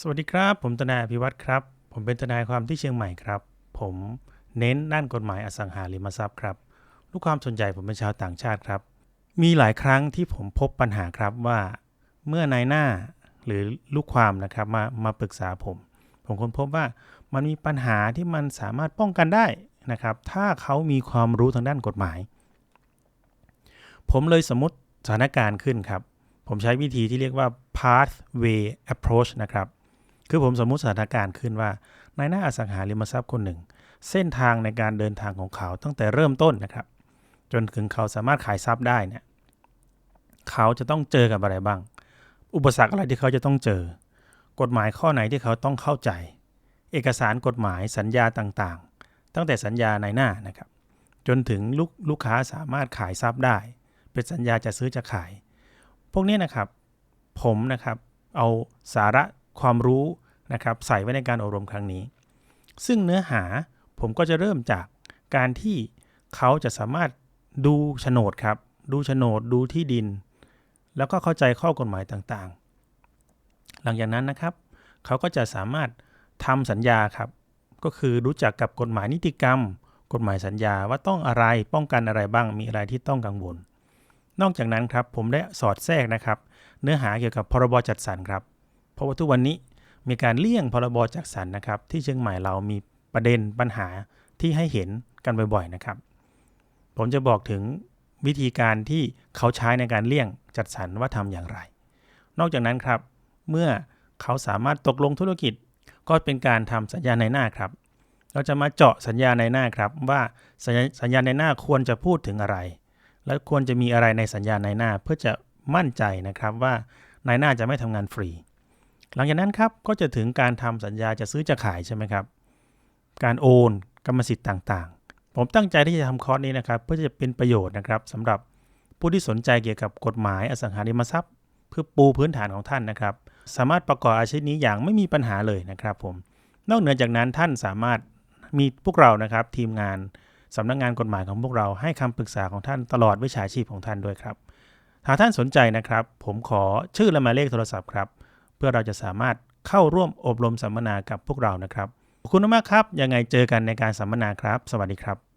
สวัสดีครับ ผมทนายอภิวัตรครับ ผมเป็นทนายความที่เชียงใหม่ครับ ผมเน้นด้านกฎหมายอสังหาริมทรัพย์ครับ ลูกความสนใจผมเป็นชาวต่างชาติครับ มีหลายครั้งที่ผมพบปัญหาครับว่า เมื่อนายหน้าหรือลูกความนะครับมามาปรึกษาผม ผมค้นพบว่ามันมีปัญหาที่มันสามารถป้องกันได้นะครับ ถ้าเขามีความรู้ทางด้านกฎหมาย ผมเลยสมมติสถานการณ์ขึ้นครับ ผมใช้วิธีที่เรียกว่า pathway approach นะครับ คือผมสมมุติสถานการณ์ขึ้นว่านายหน้าอสังหาริมทรัพย์คนหนึ่ง เส้นทางในการเดินทางของเขาตั้งแต่เริ่มต้นนะครับ จนถึงเขาสามารถขายทรัพย์ได้เนี่ยเขาจะต้องเจอกับอะไรบ้าง อุปสรรคอะไรที่เขาจะต้องเจอ กฎหมายข้อไหนที่เขาต้องเข้าใจ เอกสารกฎหมายสัญญาต่างๆ ตั้งแต่สัญญาในหน้านะครับ จนถึงลูกลูกค้าสามารถขายทรัพย์ได้ เป็นสัญญาจะซื้อจะขาย พวกนี้นะครับ ผมนะครับเอาสาระ ความรู้นะครับใส่ไว้ในการอบรมครั้งนี้ ซึ่งเนื้อหาผมก็จะเริ่มจากการที่เขาจะสามารถดูโฉนดครับ ดูโฉนดดูที่ดิน แล้วก็เข้าใจข้อกฎหมายต่างๆ หลังจากนั้นนะครับ เขาก็จะสามารถทำสัญญาครับ ก็คือรู้จักกับกฎหมายนิติกรรม กฎหมายสัญญาว่าต้องอะไรป้องกันอะไรบ้างมีอะไรที่ต้องกังวล นอกจากนั้นครับผมได้สอดแทรกนะครับ เนื้อหาเกี่ยวกับพรบจัดสรรครับ เพราะว่าทุกวันนี้มีการเลี่ยงพรบจัดสรรนะครับ ที่เชียงใหม่เรามีประเด็นปัญหาที่ให้เห็นกันบ่อยๆนะครับ ผมจะบอกถึงวิธีการที่เขาใช้ในการเลี่ยงจัดสรรว่าทำอย่างไร นอกจากนั้นครับ เมื่อเขาสามารถตกลงธุรกิจ ก็เป็นการทำสัญญาในหน้าครับ เราจะมาเจาะสัญญาในหน้าครับ ว่าสัญญาญญาในหน้าควรจะพูดถึงอะไร และควรจะมีอะไรในสัญญาในหน้าเพื่อจะมั่นใจนะครับว่านายหน้าจะไม่ทำงานฟรี หลังจากนั้นครับก็จะถึงการทำสัญญาจะซื้อจะขายใช่ไหมครับ การโอนกรรมสิทธิ์ต่างๆ ผมตั้งใจที่จะทำคอร์สนี้นะครับ เพื่อจะเป็นประโยชน์นะครับสำหรับผู้ที่สนใจเกี่ยวกับกฎหมายอสังหาริมทรัพย์ เพื่อปูพื้นฐานของท่านนะครับ สามารถประกอบอาชีพนี้อย่างไม่มีปัญหาเลยนะครับผมนอกเหนือจากนั้นท่านสามารถมีพวกเรานะครับทีมงานสำนักงงานกฎหมายของพวกเราให้คำปรึกษาของท่านตลอดวิชาชีพของท่านด้วยครับหากท่านสนใจนะครับ ผมขอชื่อและหมายเลขโทรศัพท์ครับ พื่อเราจะสามารถเข้าร่วมอบรมสัมมนากับพวกเรานะครับขอบคุณมากครับ ยังไงเจอกันในการสัมมนาครับ สวัสดีครับ